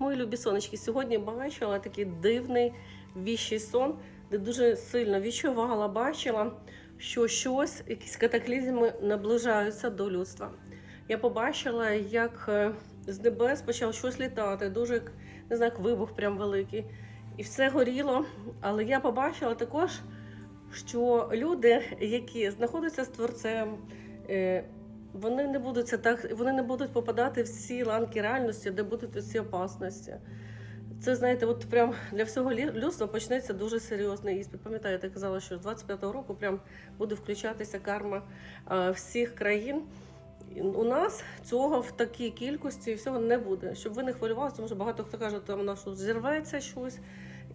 Мої любі сонечки, сьогодні бачила такий дивний віщий сон, де дуже сильно відчувала, бачила, що щось, якісь катаклізми наближаються до людства. Я побачила, як е, з небес почав щось літати, дуже не знаю, вибух прям великий. І все горіло. Але я побачила також, що люди, які знаходяться з творцем, е, вони не будуть так, вони не будуть попадати в ці ланки реальності, де будуть ці опасності. Це знаєте, от прям для всього людства почнеться дуже серйозний іспит. Пам'ятаєте, я казала, що з 25-го року прям буде включатися карма е, всіх країн. У нас цього в такій кількості всього не буде. Щоб ви не хвилювалися, тому що багато хто каже, там воно що зірветься щось,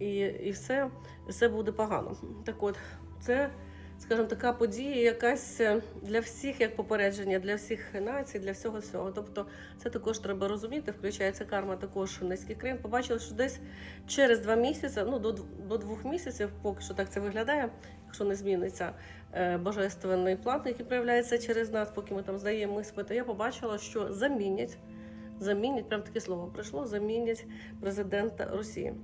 і, і все, все буде погано. Так от, це, скажімо, така подія, якась е, для всіх як попередження, для всіх націй, для всього всього. Тобто, це також треба розуміти. Включається карма також низький країн. Побачили, що десь через два місяці, ну до, до двох місяців, поки що так це виглядає, якщо не зміниться е, божественний план, який проявляється через нас, поки ми там здаємо іспити, я побачила, що замінять, замінять, прям таке слово прийшло, замінять президента Росії.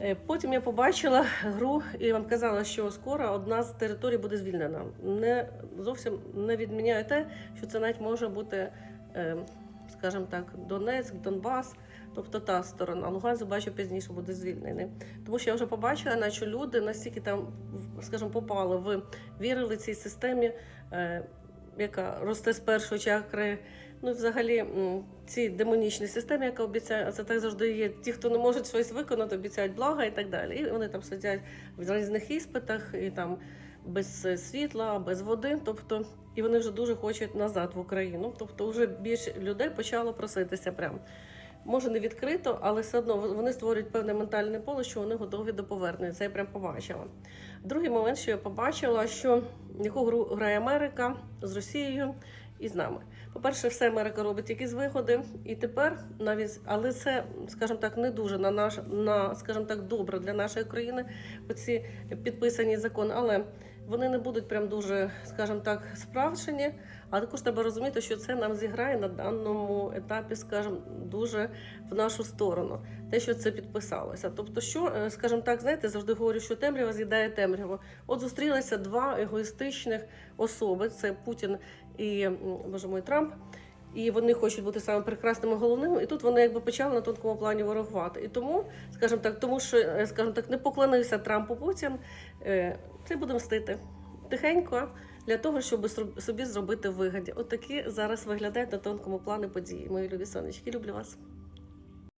Е, Потім я побачила гру і вам казала, що скоро одна з територій буде звільнена. Не зовсім не відміняю те, що це навіть може бути, е, скажімо так, Донецьк, Донбас, тобто та сторона. Луганськ, бачу, пізніше буде звільнений. Тому що я вже побачила, наче люди настільки там, скажімо, попали в вірили цій системі, е, яка росте з першої чакри. Ну, взагалі, ці демонічні системи, яка обіцяє, це так завжди є. Ті, хто не можуть щось виконати, обіцяють блага і так далі. І вони там сидять в різних іспитах, і там без е, світла, без води. Тобто, і вони вже дуже хочуть назад в Україну. Тобто, вже більше людей почало проситися прям. Може не відкрито, але все одно вони створюють певне ментальне поле, що вони готові до повернення. Це я прям побачила. Другий момент, що я побачила, що яку гру грає Америка з Росією і з нами. По-перше, все Америка робить якісь виходи, і тепер навіть, але це, скажімо так, не дуже на наш на, скажімо так, добре для нашої країни. Оці підписані закони, але вони не будуть прям дуже, скажімо так, справжні, А також треба розуміти, що це нам зіграє на даному етапі, скажімо, дуже в нашу сторону. Те, що це підписалося. Тобто, що, е, скажімо так, знаєте, завжди говорю, що темрява з'їдає темряву. От зустрілися два егоїстичних особи: це Путін і боже мой Трамп. І вони хочуть бути саме прекрасними головними, і тут вони якби почали на тонкому плані ворогувати. І тому, скажімо так, тому що, е, скажімо так, не поклонився Трампу Путін, е, це буде мстити тихенько для того, щоб собі зробити вигаді. От зараз виглядають на тонкому плані події. Мої любі сонечки. Люблю вас.